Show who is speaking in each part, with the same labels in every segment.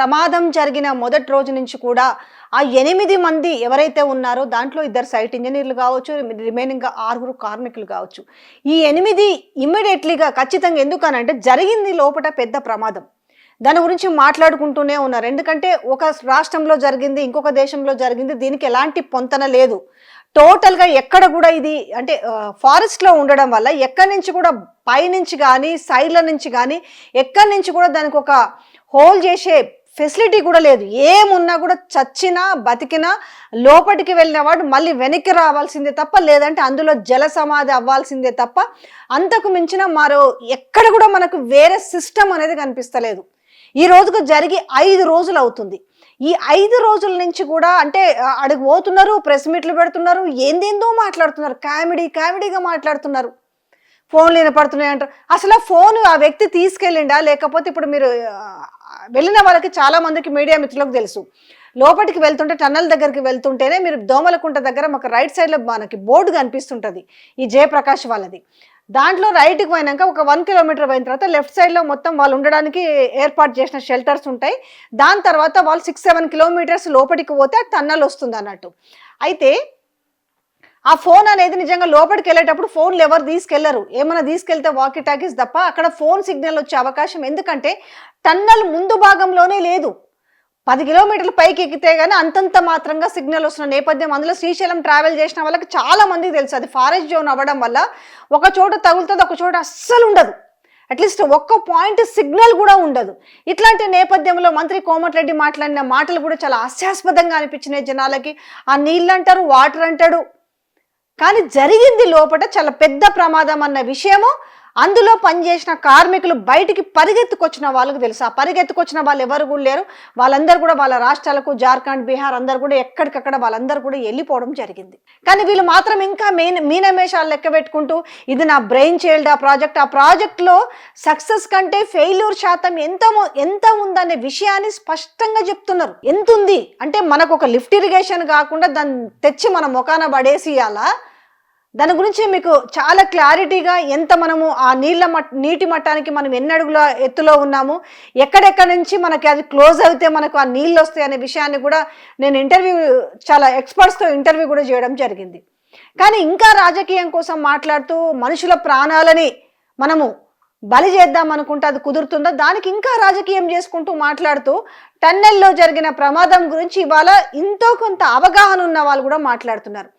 Speaker 1: ప్రమాదం జరిగిన మొదటి రోజు నుంచి కూడా ఆ ఎనిమిది మంది ఎవరైతే ఉన్నారో దాంట్లో ఇద్దరు సైట్ ఇంజనీర్లు కావచ్చు రిమైనింగ్ ఆరుగురు కార్మికులు కావచ్చు. ఈ ఎనిమిది ఇమ్మీడియట్లీగా ఖచ్చితంగా ఎందుకనంటే జరిగింది లోపల పెద్ద ప్రమాదం. దాని గురించి మాట్లాడుకుంటూనే ఉన్నారు. ఎందుకంటే ఒక రాష్ట్రంలో జరిగింది ఇంకొక దేశంలో జరిగింది దీనికి ఎలాంటి పొంతన లేదు. టోటల్గా ఎక్కడ కూడా ఇది అంటే ఫారెస్ట్లో ఉండడం వల్ల ఎక్కడి నుంచి కూడా పైనుంచి కానీ సైడ్ల నుంచి కానీ ఎక్కడి నుంచి కూడా దానికి ఒక హోల్ చేసే ఫెసిలిటీ కూడా లేదు. ఏమున్నా కూడా చచ్చినా బతికినా లోపలికి వెళ్ళిన వాడు మళ్ళీ వెనక్కి రావాల్సిందే తప్ప లేదంటే అందులో జల సమాధి అవ్వాల్సిందే తప్ప అంతకు మించిన మరో ఎక్కడ కూడా మనకు వేరే సిస్టమ్ అనేది కనిపిస్తలేదు. ఈ రోజుకు జరిగి ఐదు రోజులు అవుతుంది. ఈ ఐదు రోజుల నుంచి కూడా అంటే అడుగు పోతున్నారు ప్రెస్ మీట్లు పెడుతున్నారు ఏందేందో మాట్లాడుతున్నారు కామెడీ కామెడీగా మాట్లాడుతున్నారు. ఫోన్లు వినపడుతున్నాయి అంటారు. అసలు ఆ ఫోన్ ఆ వ్యక్తి తీసుకెళ్ళిండా? లేకపోతే ఇప్పుడు మీరు వెళ్ళిన వాళ్ళకి చాలా మందికి మీడియా మిత్రులకు తెలుసు. లోపలికి వెళ్తుంటే టన్నల్ దగ్గరికి వెళ్తుంటేనే మీరు దోమలకుంట దగ్గర మాకు రైట్ సైడ్లో మనకి బోర్డు కనిపిస్తుంటుంది. ఈ జయప్రకాష్ వాళ్ళది. దాంట్లో రైట్కి పోయినాక ఒక వన్ కిలోమీటర్ పోయిన తర్వాత లెఫ్ట్ సైడ్లో మొత్తం వాళ్ళు ఉండడానికి ఏర్పాటు చేసిన షెల్టర్స్ ఉంటాయి. దాని తర్వాత వాళ్ళు సిక్స్ సెవెన్ కిలోమీటర్స్ లోపలికి పోతే ఆ టన్నల్ వస్తుంది అన్నట్టు. అయితే ఆ ఫోన్ అనేది నిజంగా లోపలికి వెళ్ళేటప్పుడు ఫోన్లు ఎవరు తీసుకెళ్ళరు? ఏమైనా తీసుకెళ్తే వాకీ టాకీస్ తప్ప అక్కడ ఫోన్ సిగ్నల్ వచ్చే అవకాశం ఎందుకంటే టన్నల్ ముందు భాగంలోనే లేదు. పది కిలోమీటర్ల పైకి ఎక్కితే కానీ అంతంత మాత్రంగా సిగ్నల్ వస్తున్న నేపథ్యం. అందులో శ్రీశైలం ట్రావెల్ చేసిన వాళ్ళకి చాలా మందికి తెలుసు. అది ఫారెస్ట్ జోన్ అవ్వడం వల్ల ఒక చోట తగులుతుంది ఒక చోట అస్సలు ఉండదు. అట్లీస్ట్ ఒక్క పాయింట్ సిగ్నల్ కూడా ఉండదు. ఇట్లాంటి నేపథ్యంలో మంత్రి కోమటిరెడ్డి మాట్లాడిన మాటలు కూడా చాలా హాస్యాస్పదంగా అనిపించినాయి జనాలకి. ఆ నీళ్ళు అంటారు వాటర్ అంటాడు. కానీ జరిగింది లోపల చాలా పెద్ద ప్రమాదం అన్న విషయము అందులో పనిచేసిన కార్మికులు బయటికి పరిగెత్తుకొచ్చిన వాళ్ళకి తెలుసు. ఆ పరిగెత్తుకొచ్చిన వాళ్ళు ఎవరు కూడా లేరు. వాళ్ళందరూ కూడా వాళ్ళ రాష్ట్రాలకు జార్ఖండ్ బీహార్ అందరు కూడా ఎక్కడికక్కడ వాళ్ళందరూ కూడా వెళ్ళిపోవడం జరిగింది. కానీ వీళ్ళు మాత్రం ఇంకా మీన మీనమేషాలు లెక్క పెట్టుకుంటూ ఇది నా బ్రెయిన్ చైల్డ్ ఆ ప్రాజెక్ట్. ఆ ప్రాజెక్ట్లో సక్సెస్ కంటే ఫెయిల్యూర్ శాతం ఎంత ఎంత ఉందనే విషయాన్ని స్పష్టంగా చెప్తున్నారు. ఎంత ఉంది అంటే మనకు ఒక లిఫ్ట్ ఇరిగేషన్ కాకుండా దాన్ని తెచ్చి మన ముఖాన పడేసి ఇయ్యాలా? దాని గురించి మీకు చాలా క్లారిటీగా ఎంత మనము ఆ నీళ్ళ మట్ నీటి మట్టానికి మనం ఎన్ని అడుగుల ఎత్తులో ఉన్నాము ఎక్కడెక్కడ నుంచి మనకి అది క్లోజ్ అయితే మనకు ఆ నీళ్ళు వస్తాయి అనే విషయాన్ని కూడా నేను ఇంటర్వ్యూ చాలా ఎక్స్పర్ట్స్తో ఇంటర్వ్యూ కూడా చేయడం జరిగింది. కానీ ఇంకా రాజకీయం కోసం మాట్లాడుతూ మనుషుల ప్రాణాలని మనము బలి చేద్దాం అనుకుంటే అది కుదురుతుందో? దానికి ఇంకా రాజకీయం చేసుకుంటూ మాట్లాడుతూ టన్నెల్లో జరిగిన ప్రమాదం గురించి ఇవాళ ఎంతో కొంత అవగాహన ఉన్న వాళ్ళు కూడా మాట్లాడుతున్నారు.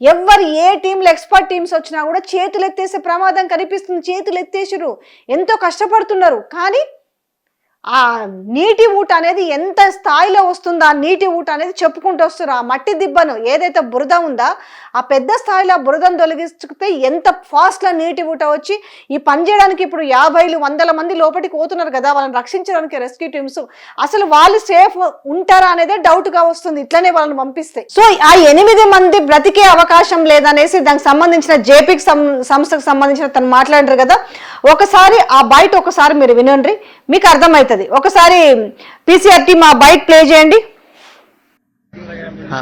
Speaker 1: ఎవరు ఏ టీంలో ఎక్స్పర్ట్ టీమ్స్ వచ్చినా కూడా చేతులు ఎత్తేసే ప్రమాదం కనిపిస్తుంది. చేతులు ఎత్తేసిరు ఎంతో కష్టపడుతున్నారు. కానీ ఆ నీటి ఊట అనేది ఎంత స్థాయిలో వస్తుందో ఆ నీటి ఊట అనేది చెప్పుకుంటూ వస్తారు ఆ మట్టి దిబ్బను ఏదైతే బురద ఉందో ఆ పెద్ద స్థాయిలో ఆ బురదను తొలగిస్తే ఎంత ఫాస్ట్లో నీటి ఊట వచ్చి ఈ పని చేయడానికి ఇప్పుడు యాభైలు వందల మంది లోపలికి పోతున్నారు కదా. వాళ్ళని రక్షించడానికి రెస్క్యూ టీమ్స్ అసలు వాళ్ళు సేఫ్ ఉంటారా అనేదే డౌట్గా వస్తుంది. ఇట్లనే వాళ్ళని పంపిస్తే. సో ఆ ఎనిమిది మంది బ్రతికే అవకాశం లేదనేసి దానికి సంబంధించిన జేపీకి సంస్థకు సంబంధించిన తను మాట్లాడారు కదా. ఒకసారి ఆ బయట ఒకసారి మీరు వినండి. మీకు అర్థమవుతుంది ఒకసారి పీసీఆర్ టీమ్ ఆ బయట ప్లే చేయండి
Speaker 2: हाँ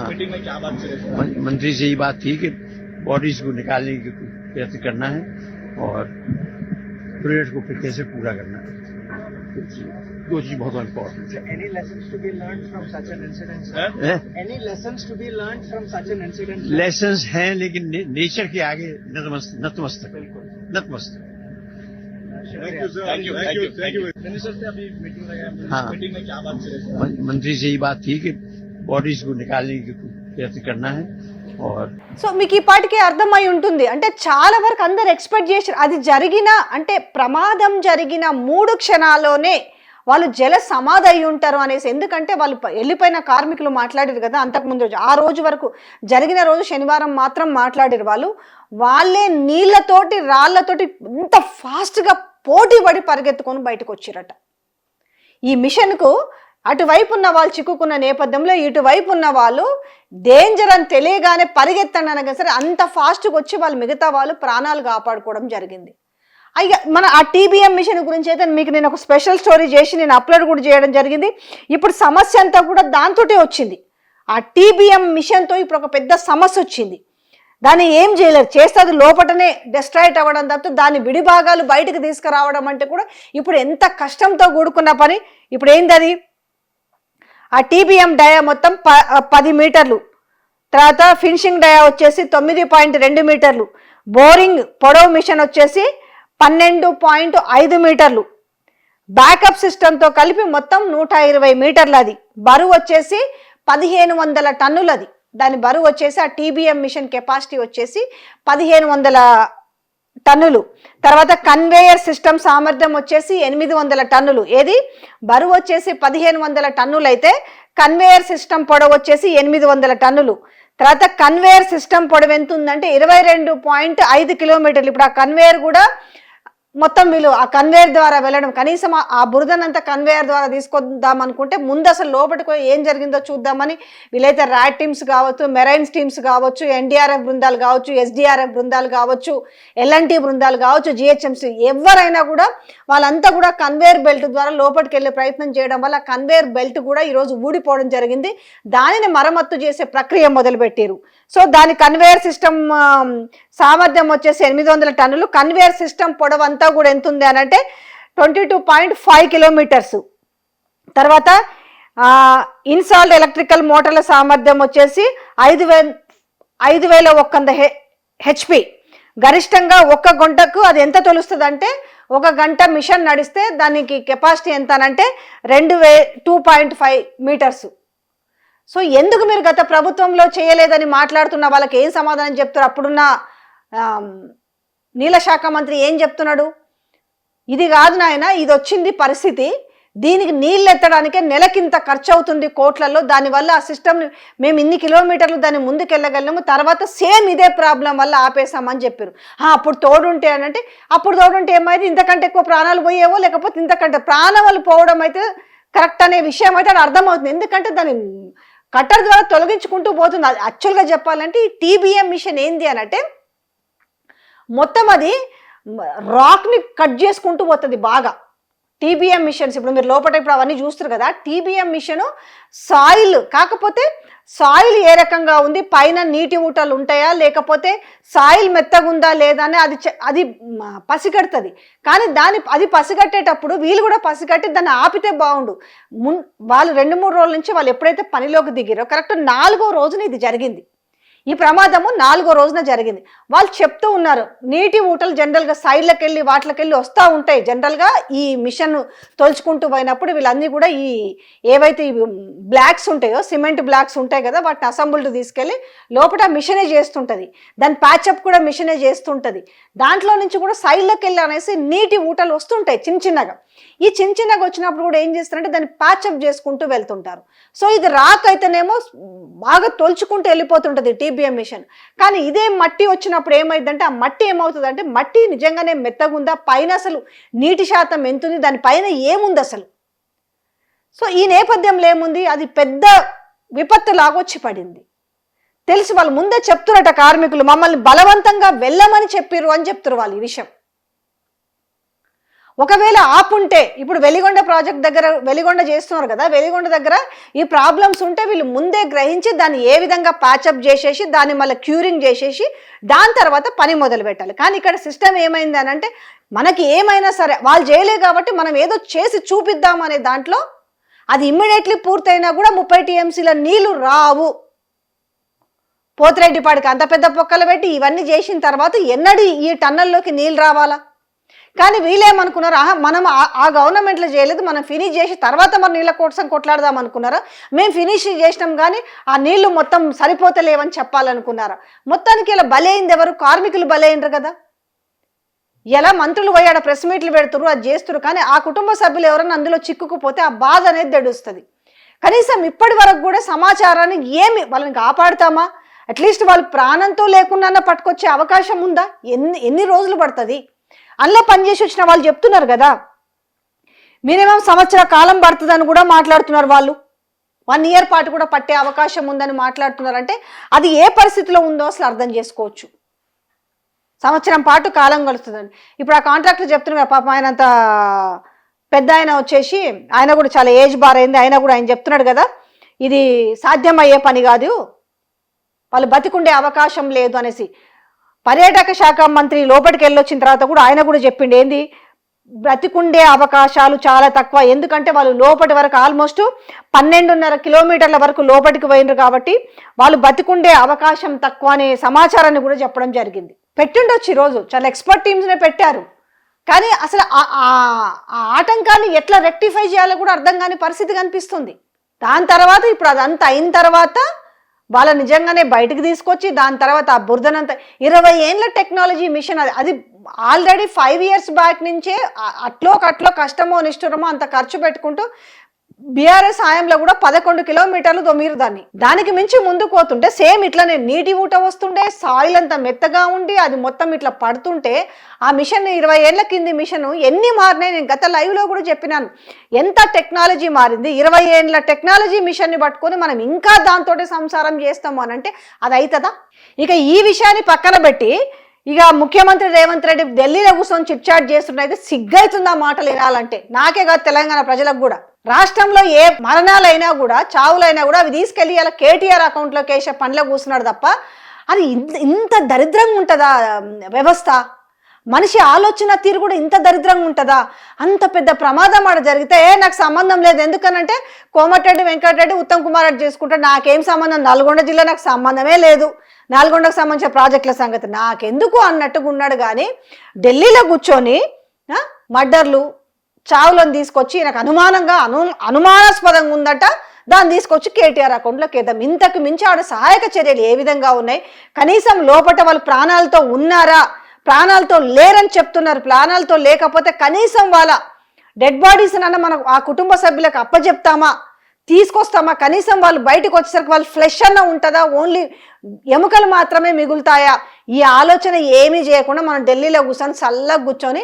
Speaker 2: मं- मंत्री से ये बात थी कि बॉडीज को निकालने की प्रयत्न करना है और प्रोजेक्ट को फिर कैसे पूरा करना है दो चीज बहुत इम्पोर्टेंट है
Speaker 3: Any lessons to be learned from such an incident? sir?
Speaker 2: हैं?
Speaker 3: Any lessons to be learned from such an incident? sir?
Speaker 2: Lessons हैं लेकिन ने, नेचर के आगे नतमस्त नतमस्तक नतमस्तक हाँ
Speaker 4: मीटिंग में क्या बात चले
Speaker 2: मं- मंत्री से ये बात थी कि बॉडीज को निकालने की प्रयत्न करना है और
Speaker 1: సో మీకు ఈ పాటికి అర్థమై ఉంటుంది అంటే చాలా వరకు అందరు ఎక్స్పెక్ట్ చేశారు అది జరిగిన అంటే ప్రమాదం జరిగిన మూడు క్షణాల్లోనే వాళ్ళు జల సమాధి అయి ఉంటారు అనేసి ఎందుకంటే వాళ్ళు ప- వెళ్ళిపోయిన కార్మికులు మాట్లాడారు కదా అంతకుముందు రోజు ఆ రోజు వరకు జరిగిన రోజు శనివారం మాత్రం మాట్లాడారు వాళ్ళు వాళ్ళే నీళ్ళతోటి రాళ్లతోటి ఇంత ఫాస్ట్గా పోటీ పడి పరిగెత్తుకొని బయటకు వచ్చిరట. ఈ మిషన్కు అటువైపు ఉన్న వాళ్ళు చిక్కుకున్న నేపథ్యంలో ఇటువైపు ఉన్న వాళ్ళు డేంజర్ అని తెలియగానే పరిగెత్తండి అనగా సరే అంత ఫాస్ట్గా వచ్చి వాళ్ళు మిగతా వాళ్ళు ప్రాణాలు కాపాడుకోవడం జరిగింది. అయ్యా మన ఆ టీబీఎం మిషన్ గురించి అయితే మీకు నేను ఒక స్పెషల్ స్టోరీ చేసి నేను అప్లోడ్ కూడా చేయడం జరిగింది. ఇప్పుడు సమస్య అంతా కూడా దాంతోటే వచ్చింది. ఆ టీబీఎం మిషన్తో ఇప్పుడు ఒక పెద్ద సమస్య వచ్చింది. దాన్ని ఏం చేయలేరు. చేస్తే అది లోపటనే డిస్ట్రాయిట్ అవ్వడం తప్ప దాని విడి భాగాలు బయటకు తీసుకురావడం అంటే కూడా ఇప్పుడు ఎంత కష్టంతో కూడుకున్న పని. ఇప్పుడు ఏంది అది? ఆ టీబీఎం డయా మొత్తం ప పది మీటర్లు. తర్వాత ఫినిషింగ్ డయా వచ్చేసి తొమ్మిది పాయింట్ రెండు మీటర్లు. బోరింగ్ పొడవు మిషన్ వచ్చేసి పన్నెండు పాయింట్ ఐదు మీటర్లు. బ్యాకప్ సిస్టంతో కలిపి మొత్తం నూట ఇరవై మీటర్లు అది. బరువు వచ్చేసి పదిహేను వందల టన్నులది దాని బరువు వచ్చేసి ఆ టీబీఎం మిషన్ కెపాసిటీ వచ్చేసి పదిహేను వందల టన్నులు. తర్వాత కన్వేయర్ సిస్టమ్ సామర్థ్యం వచ్చేసి ఎనిమిది వందల టన్నులు. ఏది? బరువు వచ్చేసి పదిహేను వందల టన్నులు అయితే కన్వేయర్ సిస్టమ్ పొడవు వచ్చేసి ఎనిమిది వందల టన్నులు. తర్వాత కన్వేయర్ సిస్టమ్ పొడవు ఎంత ఉందంటే ఇరవై రెండు పాయింట్ ఐదు కిలోమీటర్లు. ఇప్పుడు ఆ కన్వేయర్ కూడా మొత్తం వీళ్ళు ఆ కన్వేయర్ ద్వారా వెళ్ళడం. కనీసం ఆ- బురదనంతా కన్వేయర్ ద్వారా తీసుకొద్దాం అనుకుంటే ముందు అసలు లోపలికి పోయి ఏం జరిగిందో చూద్దామని వీళ్ళైతే ర్యాట్ టీమ్స్ కావచ్చు మెరైన్స్ టీమ్స్ కావచ్చు ఎన్డీఆర్ఎఫ్ బృందాలు కావచ్చు ఎస్డిఆర్ఎఫ్ బృందాలు కావచ్చు ఎల్ఎన్టీ బృందాలు కావచ్చు జిహెచ్ఎంసీ ఎవరైనా కూడా వాళ్ళంతా కూడా కన్వేయర్ బెల్ట్ ద్వారా లోపలికి వెళ్ళే ప్రయత్నం చేయడం వల్ల కన్వేయర్ బెల్ట్ కూడా ఈరోజు ఊడిపోవడం జరిగింది. దానిని మరమ్మత్తు చేసే ప్రక్రియ మొదలుపెట్టారు సో దాని కన్వేయర్ సిస్టమ్ సామర్థ్యం వచ్చేసి ఎనిమిది వందల టన్నులు. కన్వేయర్ సిస్టమ్ పొడవంతా కూడా ఎంత ఉంది అని అంటే twenty two point five kilometres. తర్వాత ఇన్సాల్ట్ ఎలక్ట్రికల్ మోటార్ల సామర్థ్యం వచ్చేసి ఐదు వే ఐదు వేల ఒక్క హె హెచ్పి గరిష్టంగా ఒక్క గంటకు అది ఎంత తొలుస్తుంది అంటే ఒక గంట మిషన్ నడిస్తే దానికి కెపాసిటీ ఎంత అంటే రెండు వే two point five metres. So ఎందుకు మీరు గత ప్రభుత్వంలో చేయలేదని మాట్లాడుతున్న వాళ్ళకి ఏం సమాధానం చెప్తారు? అప్పుడున్న నీళ్ళ శాఖ మంత్రి ఏం చెప్తున్నాడు? ఇది కాదు నాయన ఇది వచ్చింది పరిస్థితి. దీనికి నీళ్ళు ఎత్తడానికే నెలకింత ఖర్చు అవుతుంది కోట్లలో దానివల్ల ఆ సిస్టమ్ మేము ఇన్ని కిలోమీటర్లు దాన్ని ముందుకెళ్ళగలము తర్వాత సేమ్ ఇదే ప్రాబ్లం వల్ల ఆపేసామని చెప్పారు. అప్పుడు తోడుంటే అని అంటే అప్పుడు తోడుంటే ఏమైంది? ఇంతకంటే ఎక్కువ ప్రాణాలు పోయేవో లేకపోతే ఇంతకంటే ప్రాణాలు పోవడం అయితే కరెక్ట్ అనే విషయం అయితే అది అర్థమవుతుంది. ఎందుకంటే దాని కట్టర్ ద్వారా తొలగించుకుంటూ పోతుంది అది యాక్చువల్గా చెప్పాలంటే ఈ టీబీఎం మిషన్ ఏంది అని అంటే మొత్తం అది రాక్ని కట్ చేసుకుంటూ పోతుంది బాగా. టీబీఎం మిషన్స్ ఇప్పుడు మీరు లోపల ఇప్పుడు అవన్నీ చూస్తారు కదా టీబీఎం మిషన్ సాయిల్ కాకపోతే సాయిల్ ఏ రకంగా ఉంది? పైన నీటి ఊటలు ఉంటాయా? లేకపోతే సాయిల్ మెత్తగుందా లేదా అని అది చె- అది పసిగడుతుంది. కానీ దాని అది పసిగట్టేటప్పుడు వీళ్ళు కూడా పసిగట్టి దాన్ని ఆపితే బాగుండు. మున్ వాళ్ళు రెండు మూడు రోజుల నుంచి వాళ్ళు ఎప్పుడైతే పనిలోకి దిగిరో కరెక్ట్ నాలుగో రోజున ఇది జరిగింది. ఈ ప్రమాదము నాలుగో రోజున జరిగింది. వాళ్ళు చెప్తూ ఉన్నారు నీటి ఊటలు జనరల్గా సైడ్లకు వెళ్ళి వాటికి వెళ్ళి వస్తూ ఉంటాయి. జనరల్గా ఈ మిషన్ తోల్చుకుంటూ పోయినప్పుడు వీళ్ళన్నీ కూడా ఈ ఏవైతే బ్లాక్స్ ఉంటాయో సిమెంట్ బ్లాక్స్ ఉంటాయి కదా వాటిని అసెంబుల్డ్ తీసుకెళ్ళి లోపల మిషనే చేస్తుంటుంది. దాని ప్యాచప్ కూడా మిషనే చేస్తుంటుంది. దాంట్లో నుంచి కూడా సైడ్లకు వెళ్ళి అనేసి నీటి ఊటలు వస్తుంటాయి చిన్న చిన్నగా. ఈ చిన్న చిన్నగా వచ్చినప్పుడు కూడా ఏం చేస్తారంటే దాన్ని ప్యాచప్ చేసుకుంటూ వెళ్తుంటారు. సో ఇది రాక్ అయితేనేమో బాగా తొలుచుకుంటూ వెళ్ళిపోతుంటుంది టీబీఎం మిషన్ కానీ ఇదే మట్టి వచ్చినప్పుడు ఏమైందంటే ఆ మట్టి ఏమవుతుంది అంటే మట్టి నిజంగానే మెత్తగుందా? పైన అసలు నీటి శాతం ఎంతుంది? ఉంది దానిపైన ఏముంది అసలు? సో ఈ నేపథ్యంలో ఏముంది? అది పెద్ద విపత్తు లాగొచ్చి పడింది. తెలుసు వాళ్ళు ముందే చెప్తున్నట కార్మికులు మమ్మల్ని బలవంతంగా వెళ్ళమని చెప్పిర్రు అని చెప్తారు వాళ్ళు ఈ విషయం. ఒకవేళ ఆపుంటే ఇప్పుడు వెలిగొండ ప్రాజెక్ట్ దగ్గర వెలిగొండ చేస్తున్నారు కదా వెలిగొండ దగ్గర ఈ ప్రాబ్లమ్స్ ఉంటే వీళ్ళు ముందే గ్రహించి దాన్ని ఏ విధంగా ప్యాచప్ చేసేసి దాన్ని మళ్ళీ క్యూరింగ్ చేసేసి దాని తర్వాత పని మొదలు పెట్టాలి. కానీ ఇక్కడ సిస్టమ్ ఏమైంది అని అంటే మనకి ఏమైనా సరే వాళ్ళు చేయలే కాబట్టి మనం ఏదో చేసి చూపిద్దాం అనే దాంట్లో అది ఇమ్మీడియట్లీ పూర్తయినా కూడా ముప్పై టీఎంసీల నీళ్ళు రావు. పోతిరెడ్డిపాడికి అంత పెద్ద పొక్కలు పెట్టి ఇవన్నీ చేసిన తర్వాత ఎన్నడి ఈ టన్నల్లోకి నీళ్ళు రావాలా? కానీ వీళ్ళేమనుకున్నారు? ఆహా మనం ఆ- గవర్నమెంట్లో చేయలేదు మనం ఫినిష్ చేసి తర్వాత మరి నీళ్ళ కోసం కొట్లాడదాం అనుకున్నారా మేము ఫినిష్ చేసినాం కానీ ఆ నీళ్ళు మొత్తం సరిపోతలేవని చెప్పాలనుకున్నారా? మొత్తానికి ఇలా బలైంది ఎవరు? కార్మికులు బలైనరు కదా. ఎలా మంత్రులు పోయి ఆడ ప్రెస్ మీట్లు పెడుతురు అది చేస్తురు కానీ ఆ కుటుంబ సభ్యులు ఎవరైనా అందులో చిక్కుకుపోతే ఆ బాధ అనేది దడుస్తుంది. కనీసం ఇప్పటి వరకు కూడా సమాచారాన్ని ఏమి వాళ్ళని కాపాడుతామా? అట్లీస్ట్ వాళ్ళు ప్రాణంతో లేకుండా పట్టుకొచ్చే అవకాశం ఉందా? ఎన్ని ఎన్ని రోజులు పడుతుంది? అందులో పనిచేసి వచ్చిన వాళ్ళు చెప్తున్నారు కదా. మినిమం సంవత్సర కాలం పడుతుందని కూడా మాట్లాడుతున్నారు వాళ్ళు. వన్ ఇయర్ పాటు కూడా పట్టే అవకాశం ఉందని మాట్లాడుతున్నారు. అంటే అది ఏ పరిస్థితిలో ఉందో అసలు అర్థం చేసుకోవచ్చు. సంవత్సరం పాటు కాలం గడుస్తుందండి ఇప్పుడు ఆ కాంట్రాక్టర్ చెప్తున్నారు పాపం ఆయన అంత పెద్ద ఆయన వచ్చేసి ఆయన కూడా చాలా ఏజ్ బార్ అయింది. ఆయన కూడా ఆయన చెప్తున్నాడు కదా ఇది సాధ్యమయ్యే పని కాదు. వాళ్ళు బతికుండే అవకాశం లేదు అనేసి. పర్యాటక శాఖ మంత్రి లోపలికి వెళ్ళొచ్చిన తర్వాత కూడా ఆయన కూడా చెప్పిండు ఏంది? బ్రతికుండే అవకాశాలు చాలా తక్కువ. ఎందుకంటే వాళ్ళు లోపటి వరకు ఆల్మోస్ట్ పన్నెండున్నర కిలోమీటర్ల వరకు లోపలికి పోయినరు కాబట్టి వాళ్ళు బతికుండే అవకాశం తక్కువ అనే సమాచారాన్ని కూడా చెప్పడం జరిగింది. పెట్టిండొచ్చు ఈరోజు చాలా ఎక్స్పర్ట్ టీమ్స్నే పెట్టారు. కానీ అసలు ఆ- ఆ ఆటంకాన్ని ఎట్లా రెక్టిఫై చేయాలో కూడా అర్థం కాని పరిస్థితి కనిపిస్తుంది. దాని తర్వాత ఇప్పుడు అదంతా అయిన తర్వాత వాళ్ళ నిజంగానే బయటకు తీసుకొచ్చి దాని తర్వాత ఆ బురదనంత ఇరవై ఏండ్ల టెక్నాలజీ మిషన్ అది. అది ఆల్రెడీ ఫైవ్ ఇయర్స్ బ్యాక్ నుంచే అట్లో కట్లో కష్టమో నిష్ఠురమో అంత ఖర్చు పెట్టుకుంటూ బీఆర్ఎస్ హయాంలో కూడా పదకొండు కిలోమీటర్లు తొమ్మిరు దాన్ని. దానికి మించి ముందుకు పోతుంటే సేమ్ ఇట్లానే నీటి ఊట వస్తుండే సాయిల్ అంతా మెత్తగా ఉండి అది మొత్తం ఇట్లా పడుతుంటే ఆ మిషన్ ఇరవై ఏళ్ళ కింది మిషన్ ఎన్ని మారినాయి నేను గత లైవ్లో కూడా చెప్పినాను. ఎంత టెక్నాలజీ మారింది? ఇరవై ఏళ్ళ టెక్నాలజీ మిషన్ని పట్టుకొని మనం ఇంకా దాంతో సంసారం చేస్తాము అని అంటే అది అవుతుందా ఇక ఈ విషయాన్ని పక్కన పెట్టి ఇక ముఖ్యమంత్రి రేవంత్ రెడ్డి ఢిల్లీలో కూర్చొని చిట్ చాట్ చేస్తున్నైతే సిగ్గైతుంది ఆ మాటలు వినాలంటే. నాకే కాదు తెలంగాణ ప్రజలకు కూడా. రాష్ట్రంలో ఏ మరణాలైనా కూడా చావులైనా కూడా అవి తీసుకెళ్ళి అలా కేటీఆర్ అకౌంట్లోకి వేసే పనిలో కూర్చున్నాడు తప్ప అది ఇంత- ఇంత దరిద్రంగా ఉంటుందా వ్యవస్థ? మనిషి ఆలోచన తీరు కూడా ఇంత దరిద్రంగా ఉంటుందా? అంత పెద్ద ప్రమాదం ఆడ జరిగితే "ఏ, నాకు సంబంధం లేదు. ఎందుకనంటే కోమటిరెడ్డి వెంకటరెడ్డి ఉత్తమ్ కుమార్ రెడ్డి చేసుకుంటే నాకేం సంబంధం? నల్గొండ జిల్లా నాకు సంబంధమే లేదు. నల్గొండకు సంబంధించిన ప్రాజెక్టుల సంగతి నాకెందుకు అన్నట్టుగా ఉన్నాడు కానీ ఢిల్లీలో కూర్చొని మర్డర్లు చావులను తీసుకొచ్చి నాకు అనుమానంగా అను అనుమానాస్పదంగా ఉందట. దాన్ని తీసుకొచ్చి కేటీఆర్ అకౌంట్లోకి వేద్దాం ఇంతకు మించి ఆడ సహాయక చర్యలు ఏ విధంగా ఉన్నాయి? కనీసం లోపట వాళ్ళు ప్రాణాలతో ఉన్నారా? ప్రాణాలతో లేరని చెప్తున్నారు. ప్రాణాలతో లేకపోతే కనీసం వాళ్ళ డెడ్ బాడీస్ అన్న మనం ఆ కుటుంబ సభ్యులకు అప్పచెప్తామా తీసుకొస్తామా? కనీసం వాళ్ళు బయటకు వచ్చేసరికి వాళ్ళు ఫ్లెష్ అన్న ఉంటుందా? ఓన్లీ ఎముకలు మాత్రమే మిగులుతాయా? ఈ ఆలోచన ఏమీ చేయకుండా మనం ఢిల్లీలో కూర్చొని చల్లగా కూర్చొని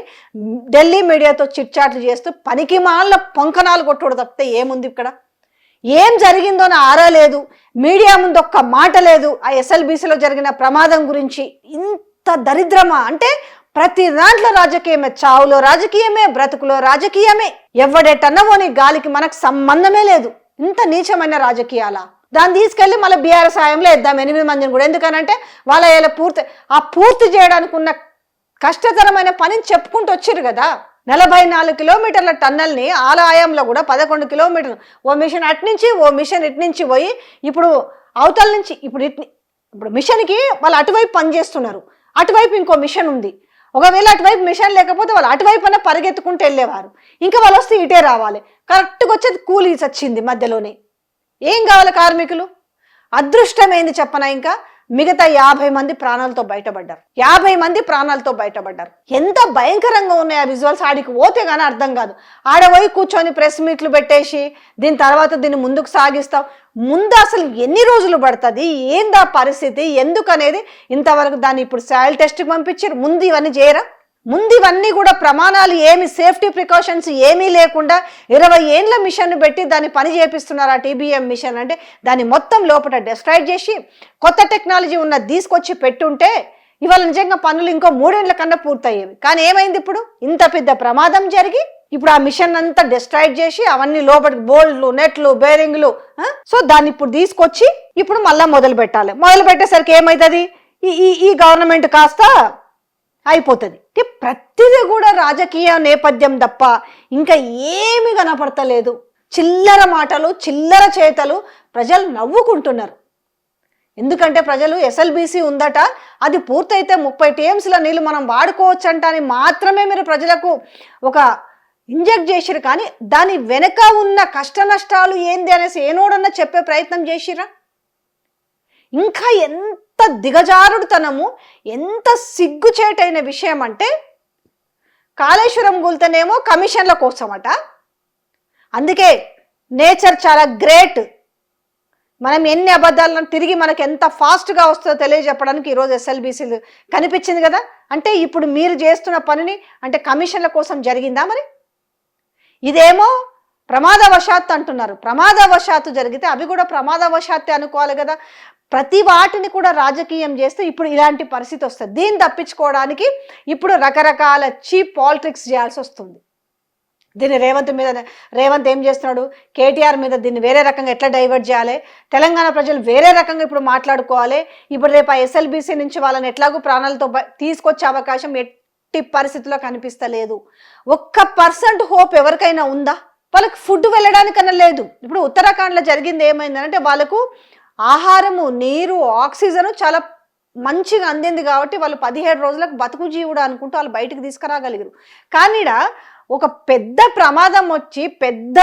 Speaker 1: ఢిల్లీ మీడియాతో చిట్చాట్లు చేస్తూ పనికి మాల పొంకనాలు కొట్టుడు తప్పితే ఏముంది ఇక్కడ? ఏం జరిగిందో అని ఆరా లేదు. మీడియా ముందు ఒక్క మాట లేదు. ఆ ఎస్ఎల్బీసీలో జరిగిన ప్రమాదం గురించి ఇంత దరిద్రమా? అంటే ప్రతి దాంట్లో రాజకీయమే. చావులో రాజకీయమే బ్రతుకులో రాజకీయమే. ఎవడెటన్నవోని గాలికి మనకు సంబంధమే లేదు. ఇంత నీచమైన రాజకీయాలా? దాన్ని తీసుకెళ్ళి మళ్ళీ బీఆర్ఎస్ సాయంలో వేద్దాం ఎనిమిది మందిని కూడా. ఎందుకనంటే వాళ్ళ ఇలా పూర్తి ఆ పూర్తి చేయడానికి ఉన్న కష్టతరమైన పనిని చెప్పుకుంటూ వచ్చారు కదా. నలభై నాలుగు కిలోమీటర్ల టన్నల్ని ఆలయంలో కూడా పదకొండు కిలోమీటర్లు. ఓ మిషన్ అటు నుంచి ఓ మిషన్ ఇటు నుంచి పోయి ఇప్పుడు అవతల నుంచి ఇప్పుడు ఇట్ని ఇప్పుడు మిషన్కి వాళ్ళు అటువైపు పనిచేస్తున్నారు అటువైపు ఇంకో మిషన్ ఉంది. ఒకవేళ అటువైపు మిషన్ లేకపోతే వాళ్ళు అటువైపు అయినా పరిగెత్తుకుంటూ వెళ్ళేవారు. ఇంకా వాళ్ళు వస్తే ఇటే రావాలి. కరెక్ట్గా వచ్చేది కూలీ వచ్చింది మధ్యలోనే. ఏం కావాలి కార్మికులు? అదృష్టమైంది చెప్పనా ఇంకా? మిగతా యాభై మంది ప్రాణాలతో బయటపడ్డారు. యాభై మంది ప్రాణాలతో బయటపడ్డారు. ఎంత భయంకరంగా ఉన్నాయి ఆ విజువల్స్ ఆడికి పోతే కానీ అర్థం కాదు. ఆడ పోయి కూర్చొని ప్రెస్ మీట్లు పెట్టేసి దీని తర్వాత దీన్ని ముందుకు సాగిస్తాం. ముందు అసలు ఎన్ని రోజులు పడుతుంది? ఏందా పరిస్థితి? ఎందుకనేది ఇంతవరకు దాన్ని ఇప్పుడు సాయిల్ టెస్ట్కి పంపించారు. ముందు ఇవన్నీ చేయరా? ముందు ఇవన్నీ కూడా ప్రమాణాలు ఏమి సేఫ్టీ ప్రికాషన్స్ ఏమీ లేకుండా ఇరవై ఏండ్ల మిషన్ పెట్టి దాన్ని పని చేపిస్తున్నారు ఆ టీబీఎం మిషన్. అంటే దాన్ని మొత్తం లోపల డిస్ట్రాయిడ్ చేసి కొత్త టెక్నాలజీ ఉన్న తీసుకొచ్చి పెట్టుంటే ఇవాళ నిజంగా పనులు ఇంకో మూడేళ్ళ కన్నా పూర్తయ్యేవి. కానీ ఏమైంది ఇప్పుడు? ఇంత పెద్ద ప్రమాదం జరిగి ఇప్పుడు ఆ మిషన్ అంతా డిస్ట్రాయిడ్ చేసి అవన్నీ లోపలికి బోల్డ్లు నెట్లు బేరింగ్లు సో దాన్ని ఇప్పుడు తీసుకొచ్చి ఇప్పుడు మళ్ళీ మొదలు పెట్టాలి మొదలు పెట్టేసరికి ఏమవుతుంది ఈ ఈ ఈ గవర్నమెంట్ కాస్త అయిపోతుంది. అంటే ప్రతిదీ కూడా రాజకీయ నేపథ్యం తప్ప ఇంకా ఏమి కనపడతలేదు. చిల్లర మాటలు చిల్లర చేతలు ప్రజలు నవ్వుకుంటున్నారు. ఎందుకంటే ప్రజలు ఎస్ఎల్బీసీ ఉందట అది పూర్తయితే ముప్పై టీఎంసీల నీళ్ళు మనం వాడుకోవచ్చు అంట అని మాత్రమే మీరు ప్రజలకు ఒక ఇంజెక్ట్ చేసిరు కానీ దాని వెనక ఉన్న కష్ట నష్టాలు ఏంది అనేసి ఏనోడన్నా చెప్పే ప్రయత్నం చేసిరా ఇంకా ఎంత దిగజారుడుతనము ఎంత సిగ్గుచేటైన విషయం అంటే కాళేశ్వరం గుల్తనేమో కమిషన్ల కోసమట. అందుకే నేచర్ చాలా గ్రేట్. మనం ఎన్ని అబద్ధాలను తిరిగి మనకు ఎంత ఫాస్ట్గా వస్తుందో తెలియజెప్పడానికి ఈరోజు ఎస్ఎల్బీసీలు కనిపించింది కదా? అంటే ఇప్పుడు మీరు చేస్తున్న పనిని అంటే కమిషన్ల కోసం జరిగిందా మరి? ఇదేమో ప్రమాదవశాత్తు అంటున్నారు. ప్రమాదవశాత్తు జరిగితే అవి కూడా ప్రమాదవశాత్తే అనుకోవాలి కదా? ప్రతి వాటిని కూడా రాజకీయం చేస్తే ఇప్పుడు ఇలాంటి పరిస్థితి వస్తుంది. దీన్ని తప్పించుకోవడానికి ఇప్పుడు రకరకాల చీప్ పాలిటిక్స్ చేయాల్సి వస్తుంది. దీన్ని రేవంత్ మీద రేవంత్ ఏం చేస్తున్నాడు? కేటీఆర్ మీద దీన్ని వేరే రకంగా ఎట్లా డైవర్ట్ చేయాలి? తెలంగాణ ప్రజలు వేరే రకంగా ఇప్పుడు మాట్లాడుకోవాలి. ఇప్పుడు రేపు ఆ ఎస్ఎల్బీసీ నుంచి వాళ్ళని ఎట్లాగూ ప్రాణాలతో తీసుకొచ్చే అవకాశం ఎట్టి పరిస్థితిలో కనిపిస్తలేదు. ఒక్క పర్సెంట్ హోప్ ఎవరికైనా ఉందా? వాళ్ళకి ఫుడ్ వెళ్ళడానికన్నా లేదు. ఇప్పుడు ఉత్తరాఖండ్లో జరిగింది ఏమైందంటే వాళ్ళకు ఆహారము నీరు ఆక్సిజన్ చాలా మంచిగా అందింది కాబట్టి వాళ్ళు పదిహేడు రోజులకు బతుకు జీవుడు అనుకుంటూ వాళ్ళు బయటకు తీసుకురాగలిగారు. కానీ ఒక పెద్ద ప్రమాదం వచ్చి పెద్ద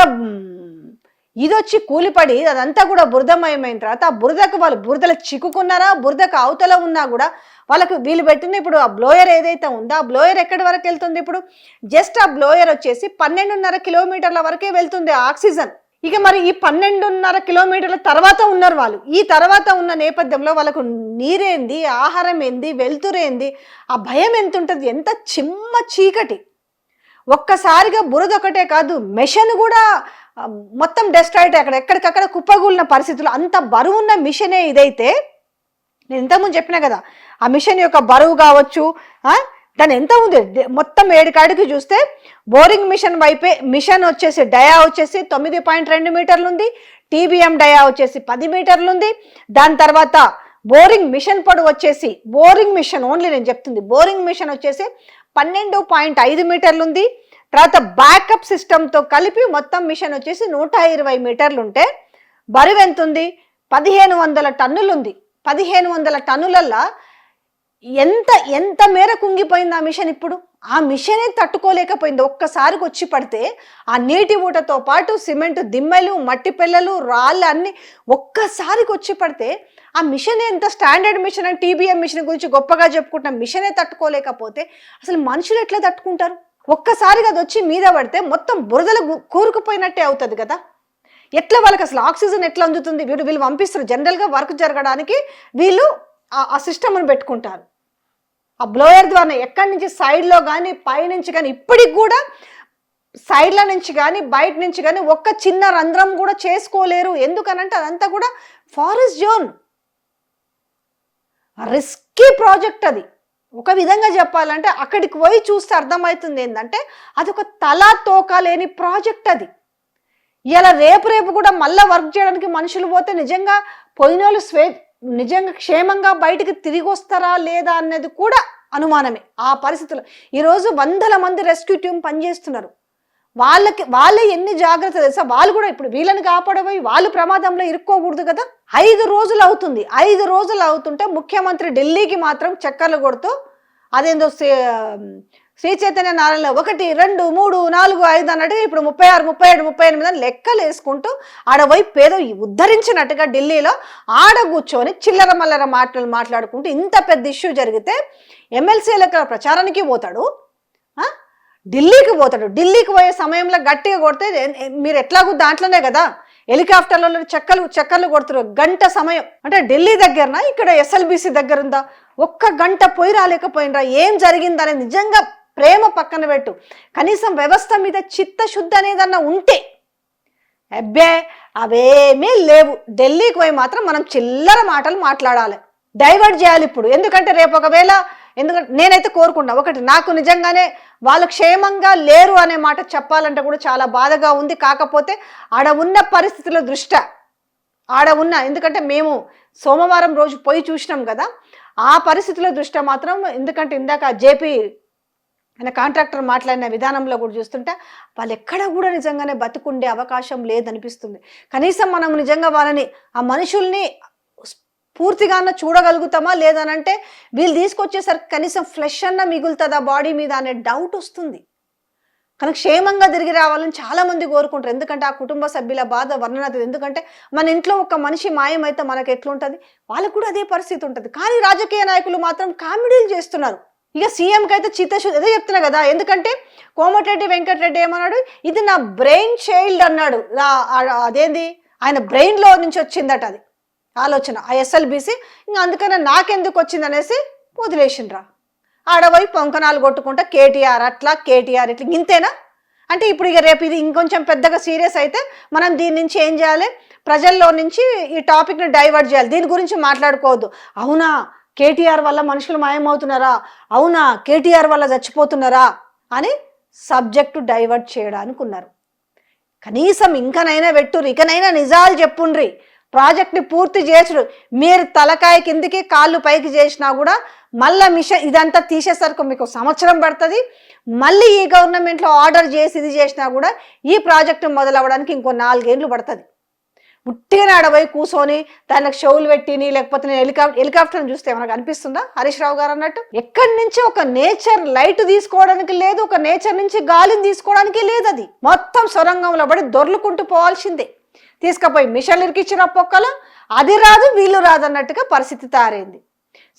Speaker 1: ఇదొచ్చి ఇది వచ్చి కూలిపడి అదంతా కూడా బురదమయమైన తర్వాత ఆ బురదకు వాళ్ళు బురదలు చిక్కుకున్నారా బురదకు అవతల ఉన్నా కూడా వాళ్ళకు వీళ్ళు పెట్టిన ఇప్పుడు ఆ బ్లోయర్ ఏదైతే ఉందో ఆ బ్లోయర్ ఎక్కడి వరకు వెళ్తుంది ఇప్పుడు? జస్ట్ ఆ బ్లోయర్ వచ్చేసి పన్నెండున్నర కిలోమీటర్ల వరకే వెళ్తుంది ఆ ఆక్సిజన్. ఇక మరి ఈ పన్నెండున్నర కిలోమీటర్ల తర్వాత ఉన్నారు వాళ్ళు. ఈ తర్వాత ఉన్న నేపథ్యంలో వాళ్ళకు నీరేంది ఆహారం ఏంది వెలుతురేంది ఆ భయం ఎంత ఉంటుంది ఎంత చిమ్మ చీకటి. ఒక్కసారిగా బురద ఒకటే కాదు మిషన్ కూడా మొత్తం డెస్ట్రాయిట్ అక్కడ ఎక్కడికక్కడ కుప్పగూలిన పరిస్థితులు. అంత బరువున్న మిషనే ఇదైతే నేను ఇంతకుముందు చెప్పినా కదా ఆ మిషన్ యొక్క బరువు కావచ్చు దాని ఎంత ఉంది? మొత్తం ఏడు కాడికి చూస్తే బోరింగ్ మిషన్ వైపే మిషన్ వచ్చేసి డయా వచ్చేసి తొమ్మిది పాయింట్ రెండు మీటర్లు ఉంది టీబీఎం డయా వచ్చేసి పది మీటర్లు ఉంది దాని తర్వాత బోరింగ్ మిషన్ పొడవు వచ్చేసి బోరింగ్ మిషన్ ఓన్లీ నేను చెప్తుంది బోరింగ్ మిషన్ వచ్చేసి పన్నెండు పాయింట్ ఐదు మీటర్లు ఉంది తర్వాత బ్యాకప్ సిస్టంతో కలిపి మొత్తం మిషన్ వచ్చేసి నూట ఇరవై మీటర్లు ఉంటే బరువు ఎంత ఉంది పదిహేను వందల టన్నులు ఉంది పదిహేను వందల టన్నులల్లా ఎంత ఎంత మేర కుంగిపోయింది ఆ మిషన్ ఇప్పుడు? ఆ మిషనే తట్టుకోలేకపోయింది. ఒక్కసారికి వచ్చి పడితే ఆ నీటి ఊటతో పాటు సిమెంట్ దిమ్మెలు మట్టి పిల్లలు రాళ్ళు అన్నీ ఒక్కసారికి వచ్చి పడితే ఆ మిషన్ ఎంత స్టాండర్డ్ మిషన్ అని టీబీఎం మిషన్ గురించి గొప్పగా చెప్పుకుంటున్న మిషనే తట్టుకోలేకపోతే అసలు మనుషులు ఎట్లా తట్టుకుంటారు? ఒక్కసారిగా అది వచ్చి మీద పడితే మొత్తం బురదలు కూరుకుపోయినట్టే అవుతుంది కదా? ఎట్లా వాళ్ళకి అసలు ఆక్సిజన్ ఎట్లా అందుతుంది? వీళ్ళు వీళ్ళు పంపిస్తారు. జనరల్గా వర్క్ జరగడానికి వీళ్ళు ఆ- సిస్టమ్ను పెట్టుకుంటారు. ఆ బ్లోయర్ ద్వారా ఎక్కడి నుంచి సైడ్లో కానీ పైనుంచి కానీ ఇప్పటికి కూడా సైడ్ల నుంచి కానీ బయట నుంచి కానీ ఒక్క చిన్న రంధ్రం కూడా చేసుకోలేరు. ఎందుకనంటే అదంతా కూడా ఫారెస్ట్ జోన్ రిస్కీ ప్రాజెక్ట్ అది. ఒక విధంగా చెప్పాలంటే అక్కడికి పోయి చూస్తే అర్థమవుతుంది ఏంటంటే అదొక తలా తోక లేని ప్రాజెక్ట్ అది. ఇలా రేపు రేపు కూడా మళ్ళీ వర్క్ చేయడానికి మనుషులు పోతే నిజంగా పోయిన వాళ్ళు స్వే నిజంగా క్షేమంగా బయటికి తిరిగి వస్తారా లేదా అన్నది కూడా అనుమానమే. ఆ పరిస్థితులు ఈరోజు వందల మంది రెస్క్యూ టీం పనిచేస్తున్నారు. వాళ్ళకి వాళ్ళే ఎన్ని జాగ్రత్తలు తెలుసా? వాళ్ళు కూడా ఇప్పుడు వీళ్ళని కాపాడబోయి వాళ్ళు ప్రమాదంలో ఇరుక్కోకూడదు కదా? ఐదు రోజులు అవుతుంది. ఐదు రోజులు అవుతుంటే ముఖ్యమంత్రి ఢిల్లీకి మాత్రం చక్కర్లు కొడుతూ అదేందో శ్రీ చైతన్య నారాయణ ఒకటి రెండు మూడు నాలుగు ఐదు అన్నట్టుగా ఇప్పుడు ముప్పై ఆరు ముప్పై ఏడు ముప్పై ఎనిమిది అని లెక్కలు వేసుకుంటూ ఆడవైపు పేద ఉద్ధరించినట్టుగా ఢిల్లీలో ఆడ కూర్చొని చిల్లర మల్లర మాటలు మాట్లాడుకుంటూ ఇంత పెద్ద ఇష్యూ జరిగితే ఎమ్మెల్సీలకు ప్రచారానికి పోతాడు ఢిల్లీకి పోతాడు. ఢిల్లీకి పోయే సమయంలో గట్టిగా కొడితే మీరు ఎట్లాగూ దాంట్లోనే కదా. హెలికాప్టర్లలో చెక్కలు చెక్కర్లు కొడుతున్నారు గంట సమయం. అంటే ఢిల్లీ దగ్గరన? ఇక్కడ ఎస్ఎల్బిసి దగ్గర ఉందా ఒక్క గంట పోయి రాలేకపోయినరా? ఏం జరిగిందనే నిజంగా ప్రేమ పక్కన పెట్టు. కనీసం వ్యవస్థ మీద చిత్తశుద్ధి అనేదన్నా ఉంటే అబ్బే అవేమీ లేవు. ఢిల్లీకి పోయి మాత్రం మనం చిల్లర మాటలు మాట్లాడాలి. డైవర్ట్ చేయాలి ఇప్పుడు. ఎందుకంటే రేపు ఒకవేళ ఎందుకంటే నేనైతే కోరుకున్నా ఒకటి నాకు నిజంగానే వాళ్ళు క్షేమంగా లేరు అనే మాట చెప్పాలంటే కూడా చాలా బాధగా ఉంది. కాకపోతే ఆడ ఉన్న పరిస్థితుల దృష్ట్యా ఆడ ఉన్న ఎందుకంటే మేము సోమవారం రోజు పోయి చూసినాం కదా ఆ పరిస్థితుల దృష్ట్యా మాత్రం ఎందుకంటే ఇందాక జేపీ ఆయన కాంట్రాక్టర్ మాట్లాడిన విధానంలో కూడా చూస్తుంటే వాళ్ళు ఎక్కడ కూడా నిజంగానే బతుకుండే అవకాశం లేదనిపిస్తుంది. కనీసం మనం నిజంగా వాళ్ళని ఆ మనుషుల్ని పూర్తిగా చూడగలుగుతామా లేదనంటే వీళ్ళు తీసుకొచ్చేసరికి కనీసం ఫ్లెష్ అన్న మిగులుతుందా బాడీ మీద అనే డౌట్ వస్తుంది. కనుక క్షేమంగా తిరిగి రావాలని చాలామంది కోరుకుంటారు. ఎందుకంటే ఆ కుటుంబ సభ్యుల బాధ వర్ణనది ఎందుకంటే మన ఇంట్లో ఒక మనిషి మాయమైతే మనకు ఎట్లుంటుంది? వాళ్ళకు కూడా అదే పరిస్థితి ఉంటుంది. కానీ రాజకీయ నాయకులు మాత్రం కామెడీలు చేస్తున్నారు. ఇక సీఎంకి అయితే చిత్తశుద్ధి అదే చెప్తున్నా కదా ఎందుకంటే కోమటిరెడ్డి వెంకటరెడ్డి ఏమన్నాడు? ఇది నా బ్రెయిన్ చైల్డ్ అన్నాడు. అదేంది? ఆయన బ్రెయిన్లో నుంచి వచ్చిందట అది. ఆలోచన. ఆ ఎస్ఎల్బిసి ఇంకా అందుకనే నాకెందుకు వచ్చింది అనేసి వదిలేసిండ్రా. ఆడపోయి పొంకనాలు కొట్టుకుంటా కేటీఆర్ అట్లా కేటీఆర్ ఇట్లా. ఇంతేనా? అంటే ఇప్పుడు ఇక రేపు ఇది ఇంకొంచెం పెద్దగా సీరియస్ అయితే మనం దీని నుంచి ఏం చేయాలి? ప్రజల్లో నుంచి ఈ టాపిక్ని డైవర్ట్ చేయాలి. దీని గురించి మాట్లాడుకోవద్దు. అవునా? కేటీఆర్ వల్ల మనుషులు మాయమవుతున్నారా? అవునా కేటీఆర్ వల్ల చచ్చిపోతున్నారా? అని సబ్జెక్టు డైవర్ట్ చేయడానికి ఉన్నారు కనీసం ఇంకనైనా పెట్టుర్రి ఇకనైనా నిజాలు చెప్పుండ్రి. ప్రాజెక్ట్ని పూర్తి చేసుడు మీరు తలకాయ కిందికి కాళ్ళు పైకి చేసినా కూడా మళ్ళీ మిషన్ ఇదంతా తీసేసరికి మీకు సంవత్సరం పడుతుంది. మళ్ళీ ఈ గవర్నమెంట్లో ఆర్డర్ చేసి ఇది చేసినా కూడా ఈ ప్రాజెక్టు మొదలవ్వడానికి ఇంకో నాలుగేండ్లు పడుతుంది. ఉట్టిగా ఆడపోయి కూర్చొని దానికి షోలు పెట్టిని లేకపోతే నేను హెలికాప్టర్ హెలికాప్టర్ చూస్తే ఏమైనా అనిపిస్తుందా హరీష్ రావు గారు అన్నట్టు? ఎక్కడి నుంచి ఒక నేచర్ లైట్ తీసుకోవడానికి లేదు ఒక నేచర్ నుంచి గాలిని తీసుకోవడానికి లేదు అది. మొత్తం సొరంగంలో పడి దొర్లుకుంటూ పోవాల్సిందే. తీసుకపోయి మిషన్లు ఇరికిచ్చిన పొక్కలు అది రాదు వీళ్ళు రాదు అన్నట్టుగా పరిస్థితి తయారైంది.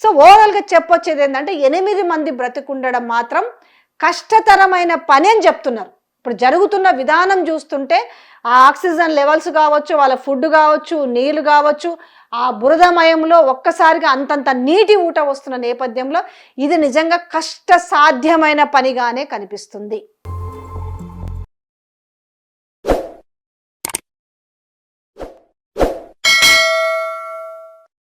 Speaker 1: సో ఓవరాల్గా చెప్పొచ్చేది ఏంటంటే ఎనిమిది మంది బ్రతికుండడం మాత్రం కష్టతరమైన పని అని చెప్తున్నారు. ఇప్పుడు జరుగుతున్న విధానం చూస్తుంటే ఆ ఆక్సిజన్ లెవెల్స్ కావచ్చు వాళ్ళ ఫుడ్ కావచ్చు నీళ్ళు కావచ్చు ఆ బురదమయంలో ఒక్కసారిగా అంతంత నీటి ఊట వస్తున్న నేపథ్యంలో ఇది నిజంగా కష్ట సాధ్యమైన పనిగానే కనిపిస్తుంది.